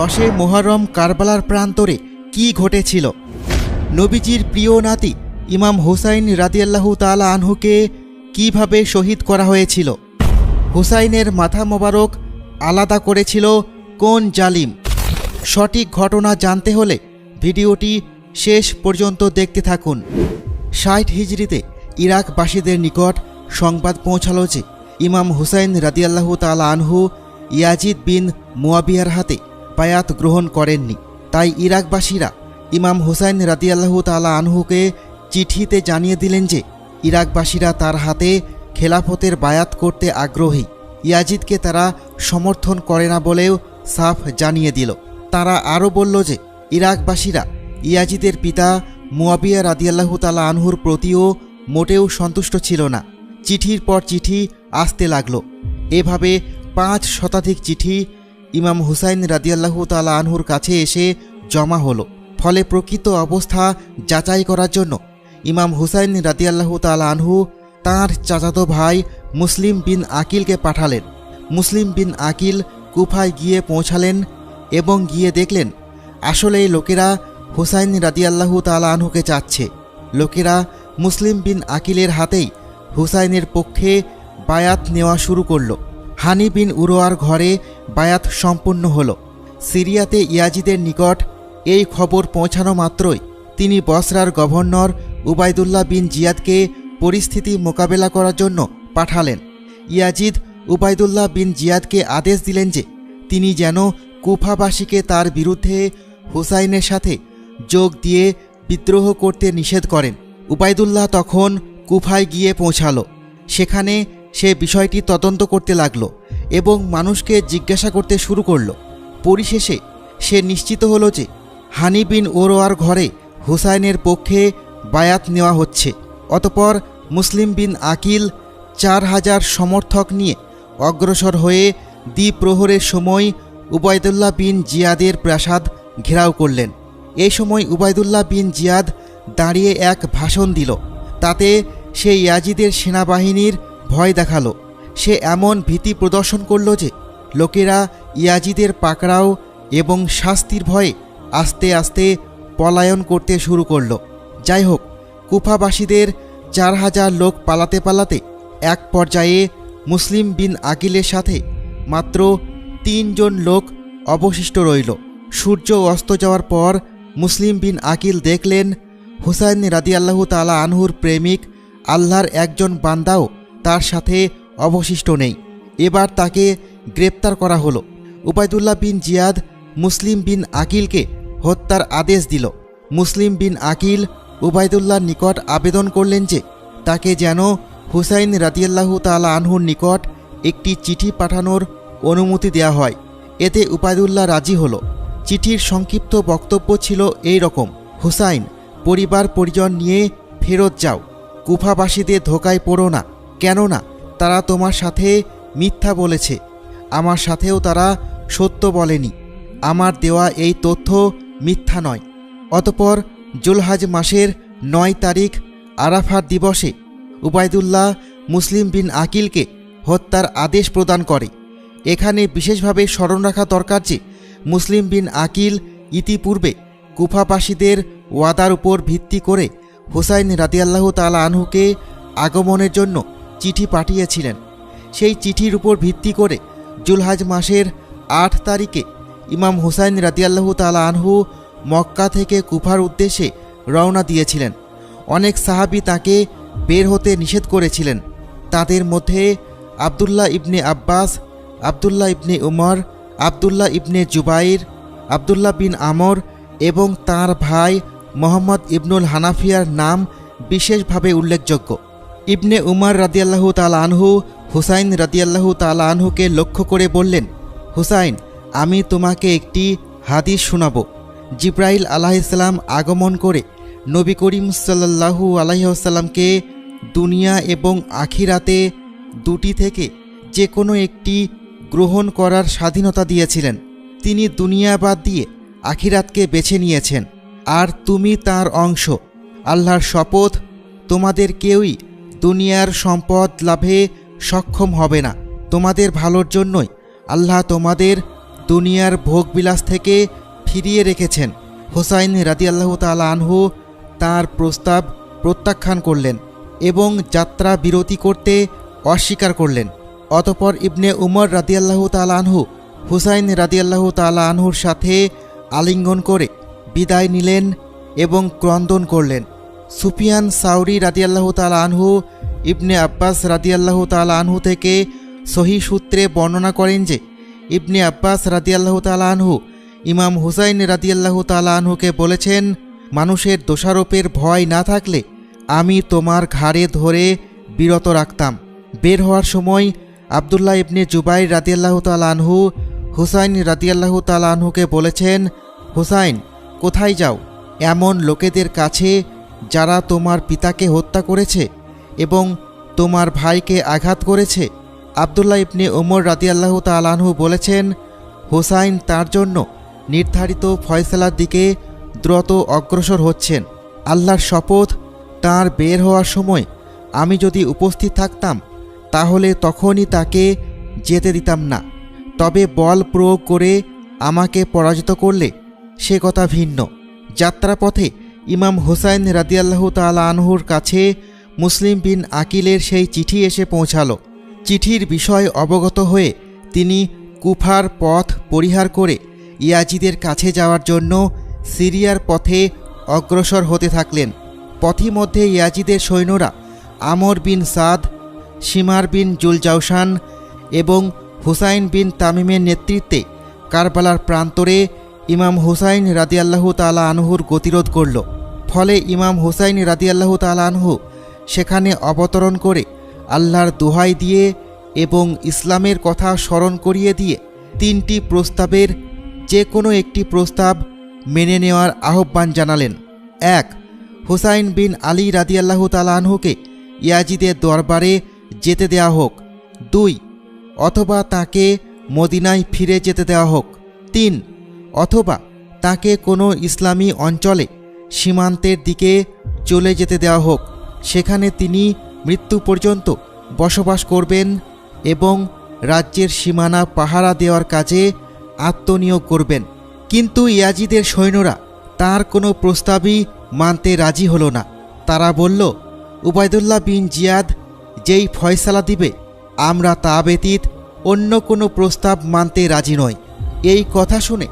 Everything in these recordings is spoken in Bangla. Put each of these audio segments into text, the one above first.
দশে মোহরম কারবালার প্রান্তরে কি ঘটেছিল? নবীজির প্রিয় নাতি ইমাম হুসাইন রাদিয়াল্লাহু তাআলা আনহুকে কীভাবে শহীদ করা হয়েছিল? হুসাইনের মাথা মোবারক আলাদা করেছিল কোন জালিম? সঠিক ঘটনা জানতে হলে ভিডিওটি শেষ পর্যন্ত দেখতে থাকুন। ষাট হিজড়িতে ইরাকবাসীদের নিকট সংবাদ পৌঁছালো যে ইমাম হুসাইন রাদিয়াল্লাহু তাআলা আনহু ইয়াজিদ বিন মুয়াবিয়ার হাতে বায়াত গ্রহণ করেননি। তাই ইরাকবাসীরা ইমাম হুসাইন রাদিয়াল্লাহু তালা আনহুকে চিঠিতে জানিয়ে দিলেন যে, ইরাকবাসীরা তার হাতে খেলাফতের বায়াত করতে আগ্রহী। ইয়াজিদকে তারা সমর্থন করে না বলেও সাফ জানিয়ে দিল। তারা আরও বলল যে, ইরাকবাসীরা ইয়াজিদের পিতা মুয়াবিয়া রাদিয়াল্লাহু তালা আনহুর প্রতিও মোটেও সন্তুষ্ট ছিল না। চিঠির পর চিঠি আসতে লাগল। এভাবে পাঁচ শতাধিক চিঠি ইমাম হুসাইন রাদিয়াল্লাহু তালা আনহুর কাছে এসে জমা হলো। ফলে প্রকৃত অবস্থা যাচাই করার জন্য ইমাম হুসাইন রাদিয়াল্লাহু তালা আনহু তাঁর চাচাতো ভাই মুসলিম বিন আকিলকে পাঠালেন। মুসলিম বিন আকিল কুফায় গিয়ে পৌঁছালেন এবং গিয়ে দেখলেন আসলে লোকেরা হুসাইন রাদিয়াল্লাহু তালা আনহুকে চাচ্ছে। লোকেরা মুসলিম বিন আকিলের হাতেই হুসাইনের পক্ষে বায়াত নেওয়া শুরু করল। হানি বিন উরোয়ার ঘরে বায়াত সম্পূর্ণ হল। সিরিয়াতে ইয়াজিদের নিকট এই খবর পৌঁছানো মাত্রই তিনি বসরার গভর্নর উবাইদুল্লাহ বিন জিয়াদকে পরিস্থিতি মোকাবেলা করার জন্য পাঠালেন। ইয়াজিদ উবাইদুল্লাহ বিন জিয়াদকে আদেশ দিলেন যে তিনি যেন কুফাবাসীকে তার বিরুদ্ধে হুসাইনের সাথে যোগ দিয়ে বিদ্রোহ করতে নিষেধ করেন। উবাইদুল্লাহ তখন কুফায় গিয়ে পৌঁছালো। সেখানে সে বিষয়টি তদন্ত করতে লাগল এবং মানুষকে জিজ্ঞাসা করতে শুরু করল। পরিশেষে সে নিশ্চিত হলো যে হানি বিন ওরোয়ার ঘরে হুসাইনের পক্ষে বায়াত নেওয়া হচ্ছে। অতপর মুসলিম বিন আকিল চার হাজার সমর্থক নিয়ে অগ্রসর হয়ে দ্বিপ্রহরের সময় উবায়দুল্লাহ বিন জিয়াদের প্রাসাদ ঘেরাও করলেন। এই সময় উবায়দুল্লাহ বিন জিয়াদ দাঁড়িয়ে এক ভাষণ দিল। তাতে সে ইয়াজিদের সেনাবাহিনীর ভয় দেখাল। সে এমন ভীতি প্রদর্শন করল যে, লোকেরা ইয়াজিদের পাকড়াও এবং শাস্তির ভয়ে আস্তে আস্তে পলায়ন করতে শুরু করল। যাই হোক, কুফাবাসীদের চার হাজার লোক পালাতে পালাতে এক পর্যায়ে মুসলিম বিন আকিলের সাথে মাত্র তিনজন লোক অবশিষ্ট রইল। সূর্য অস্ত যাওয়ার পর মুসলিম বিন আকিল দেখলেন, হুসাইন রাদিয়াল্লাহু তালা আনহুর প্রেমিক আল্লাহর একজন বান্দাও তার সাথে অবশিষ্ট নেই। এবার তাকে গ্রেপ্তার করা হলো। উবায়দুল্লাহ বিন জিয়াদ মুসলিম বিন আকিলকে হত্যার আদেশ দিল। মুসলিম বিন আকিল উবায়দুল্লাহর নিকট আবেদন করলেন যে তাকে যেন হুসাইন রাদিয়াল্লাহু তালা আনহুর নিকট একটি চিঠি পাঠানোর অনুমতি দেয়া হয়। এতে উবায়দুল্লাহ রাজি হলো। চিঠির সংক্ষিপ্ত বক্তব্য ছিল এই রকম, হুসাইন পরিবার পরিজন নিয়ে ফেরত যাও। কুফাবাসীদের ধোকায় পড়ো না। কেননা তারা তোমার সাথে মিথ্যা বলেছে, আমার সাথেও তারা সত্য বলেনি। আমার দেওয়া এই তথ্য মিথ্যা নয়। অতপর জুলহাজ মাসের নয় তারিখ আরাফার দিবসে উবায়দুল্লাহ মুসলিম বিন আকিলকে হত্যার আদেশ প্রদান করে। এখানে বিশেষভাবে স্মরণ রাখা দরকার যে মুসলিম বিন আকিল ইতিপূর্বে কুফাবাসীদের ওয়াদার উপর ভিত্তি করে হুসাইন রাদিয়াল্লাহু তালা আনহুকে আগমনের জন্য চিঠি পাঠিয়েছিলেন। সেই চিঠির উপর ভিত্তি করে জুলহাজ মাসের আট তারিখে ইমাম হুসাইন রাদিয়াল্লাহু তালা আনহু মক্কা থেকে কুফার উদ্দেশ্যে রওনা দিয়েছিলেন। অনেক সাহাবি তাকে বের হতে নিষেধ করেছিলেন। তাদের মধ্যে আবদুল্লাহ ইবনে আব্বাস, আবদুল্লাহ ইবনে উমর, আবদুল্লাহ ইবনে জুবাইর, আবদুল্লাহ বিন আমর এবং তার ভাই মোহাম্মদ ইবনুল হানাফিয়ার নাম বিশেষভাবে উল্লেখযোগ্য। ইবনে উমর রাদিয়াল্লাহু তাল আনহু, হুসাইন রাদিয়াল্লাহু তাল আনহুকে লক্ষ্য করে বললেন, হুসাইন, আমি তোমাকে একটি হাদিস শোনাব। জিব্রাইল আলাহিসাল্লাম আগমন করে নবী করিম সাল্লাহু আলাইসাল্লামকে দুনিয়া এবং আখিরাতে দুটি থেকে যে কোনো একটি গ্রহণ করার স্বাধীনতা দিয়েছিলেন। তিনি দুনিয়া বাদ দিয়ে আখিরাতকে বেছে নিয়েছেন। আর তুমি তার অংশ। আল্লাহর শপথ তোমাদের কেউই দুনিয়ার সম্পদ লাভে সক্ষম হবে না। তোমাদের ভালোর জন্যই আল্লাহ তোমাদের দুনিয়ার ভোগবিলাস থেকে ফিরিয়ে রেখেছেন। হোসাইন রাদিয়াল্লাহু তাআলা আনহু তার প্রস্তাব প্রত্যাখ্যান করলেন এবং যাত্রা বিরতি করতে অস্বীকার করলেন। অতপর ইবনে উমর রাদিয়াল্লাহু তাআলা আনহু হুসাইন রাদিয়াল্লাহু তাআলা আনহুর সাথে আলিঙ্গন করে বিদায় নিলেন এবং ক্রন্দন করলেন। সুফিয়ান সাউরি রাদিয়াল্লাহু তাআলা আনহু, ইবনে আব্বাস রাদিয়াল্লাহু তাআলা আনহু থেকে সহি সূত্রে বর্ণনা করেন যে, ইবনে আব্বাস রাদিয়াল্লাহু তাআলা আনহু ইমাম হুসাইন রাদিয়াল্লাহু তাআলা আনহুকে বলেছেন, মানুষের দোষারোপের ভয় না থাকলে আমি তোমার ঘাড়ে ধরে বিরত রাখতাম। বের হওয়ার সময় আবদুল্লাহ ইবনে জুবাইর রাদিয়াল্লাহু তাআলা আনহু হুসাইন রাদিয়াল্লাহু তাআলা আনহুকে বলেছেন, হুসাইন, কোথায় যাও? এমন লোকেদের কাছে যারা তোমার পিতাকে হত্যা করেছে এবং তোমার ভাইকে আঘাত করেছে, আবদুল্লাহ ইবনে ওমর রাদিয়াল্লাহু তাআলা আনহু বলেছেন, হোসাইন তার জন্য নির্ধারিত ফয়সালার দিকে দ্রুত অগ্রসর হচ্ছেন। আল্লাহর শপথ তার বের হওয়ার সময় আমি যদি উপস্থিত থাকতাম, তাহলে তখনই তাকে যেতে দিতাম না। তবে বল প্রয়োগ করে আমাকে পরাজিত করলে সে কথা ভিন্ন। যাত্রাপথে ইমাম হুসাইন রাদিয়াল্লাহু তাআলা আনহুর কাছে মুসলিম বিন আকিলের সেই চিঠি এসে পৌঁছালো। চিঠির বিষয় অবগত হয়ে তিনি কুফার পথ পরিহার করে ইয়াজিদের কাছে যাওয়ার জন্য সিরিয়ার পথে অগ্রসর হতে থাকলেন। পথিমধ্যে ইয়াজিদের সৈন্যরা আমর বিন সাদ, সিমার বিন জুলজাউসান এবং হুসাইন বিন তামিমের নেতৃত্বে কারবালার প্রান্তরে ইমাম হুসাইন রাদিয়াল্লাহু তালা আনহুর গতিরোধ করল। ফলে ইমাম হুসাইন রাদিয়াল্লাহু তালা আনহু সেখানে অবতরণ করে আল্লাহর দোহাই দিয়ে এবং ইসলামের কথা স্মরণ করিয়ে দিয়ে তিনটি প্রস্তাবের যে কোনো একটি প্রস্তাব মেনে নেওয়ার আহ্বান জানালেন। এক, হুসাইন বিন আলী রাদিয়াল্লাহু তালা আনহুকে ইয়াজিদের দরবারে যেতে দেওয়া হোক। দুই, অথবা তাকে মদিনায় ফিরে যেতে দেওয়া হোক। তিন, অথবা তাকে কোনো ইসলামী অঞ্চলে সীমান্তের দিকে চলে যেতে দেওয়া হোক, সেখানে তিনি মৃত্যু পর্যন্ত বসবাস করবেন এবং রাজ্যের সীমানা পাহারা দেওয়ার কাজে আত্মনিয়োগ করবেন। কিন্তু ইয়াজিদের সৈন্যরা তার কোনো প্রস্তাবই মানতে রাজি হলো না। তারা বলল, উবায়দুল্লাহ বিন জিয়াদ যেই ফয়সালা দিবে, আমরা তা ব্যতীত অন্য কোনো প্রস্তাব মানতে রাজি নয় এই কথা শুনে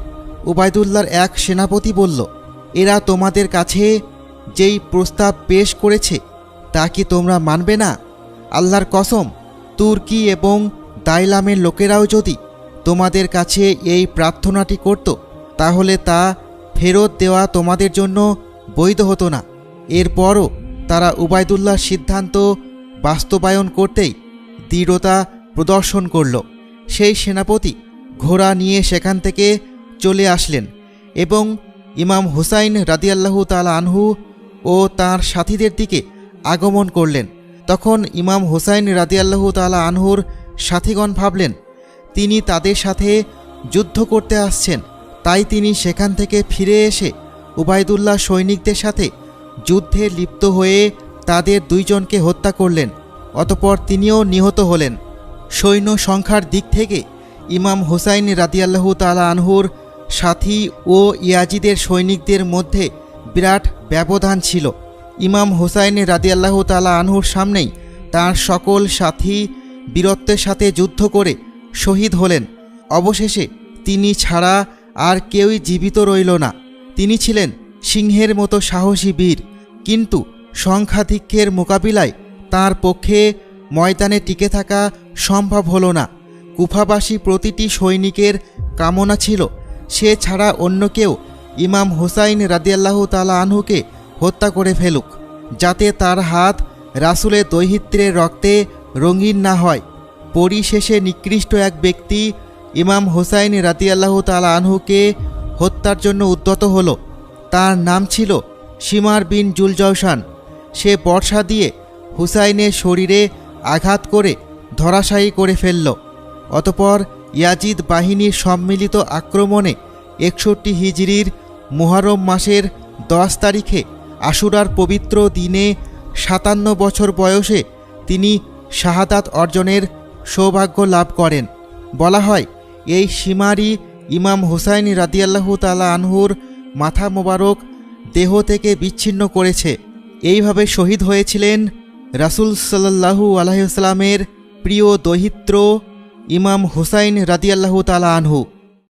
উবায়দুল্লাহর এক সেনাপতি বলল এরা তোমাদের কাছে যেই প্রস্তাব পেশ করেছে, তা কি তোমরা মানবে না? আল্লাহর কসম, তুর্কি এবং দাইলামের লোকেরাও যদি তোমাদের কাছে এই প্রার্থনাটি করত, তাহলে তা ফেরত দেওয়া তোমাদের জন্য বৈধ হতো না। এরপরও তারা উবায়দুল্লাহর সিদ্ধান্ত বাস্তবায়ন করতেই দৃঢ়তা প্রদর্শন করল। সেই সেনাপতি ঘোড়া নিয়ে সেখান থেকে চলে আসলেন এবং ইমাম হুসাইন রাদিয়াল্লাহু তালা আনহু ও তার সাথীদের দিকে আগমন করলেন। তখন ইমাম হুসাইন রাদিয়াল্লাহু তালা আনহুর সাথীগণ ভাবলেন, তিনি তাদের সাথে যুদ্ধ করতে আসছেন। তাই তিনি সেখান থেকে ফিরে এসে উবায়দুল্লাহ সৈনিকদের সাথে যুদ্ধে লিপ্ত হয়ে তাদের দুইজনকে হত্যা করলেন। অতপর তিনিও নিহত হলেন। সৈন্য সংখ্যার দিক থেকে ইমাম হুসাইন রাদিয়াল্লাহু তালা আনহুর সাথী ও ইয়াজিদের সৈনিকদের মধ্যে বিরাট ব্যবধান ছিল। ইমাম হুসাইন রাদিয়াল্লাহু তালা আনহুর সামনেই তার সকল সাথী বীরত্বের সাথে যুদ্ধ করে শহীদ হলেন। অবশেষে তিনি ছাড়া আর কেউই জীবিত রইল না। তিনি ছিলেন সিংহের মতো সাহসী বীর, কিন্তু সংখ্যাধিক্যের মোকাবিলায় তার পক্ষে ময়দানে টিকে থাকা সম্ভব হলো না। কুফাবাসী প্রতিটি সৈনিকের কামনা ছিল। সে ছাড়া অন্য কেউ ইমাম হুসাইন রাদিয়াল্লাহু তালা আনহুকে হত্যা করে ফেলুক, যাতে তার হাত রাসুলের দৈহিত্রের রক্তে রঙিন না হয়। পরিশেষে নিকৃষ্ট এক ব্যক্তি ইমাম হুসাইন রাদিয়াল্লাহু তালা আনহুকে হত্যার জন্য উদ্যত হল। তার নাম ছিল সীমার বিন জুলজৌসান সে বর্ষা দিয়ে হুসাইনের শরীরে আঘাত করে ধরাশায়ী করে ফেলল। অতপর ইয়াজিদ বাহিনীর সম্মিলিত আক্রমণে একষট্টি হিজড়ির মুহরম মাসের দশ তারিখে আশুরার পবিত্র দিনে সাতান্ন বছর বয়সে তিনি শাহাদাত অর্জনের সৌভাগ্য লাভ করেন। বলা হয়, এই সীমারি ইমাম হুসাইন রাদিয়াল্লাহু তালা আনহুর মাথা মোবারক দেহ থেকে বিচ্ছিন্ন করেছে। এইভাবে শহীদ হয়েছিলেন রাসূল সাল্লাল্লাহু আলাইসাল্লামের প্রিয় দহিত্র ইমাম হুসাইন রাদিয়াল্লাহু তালা আনহু।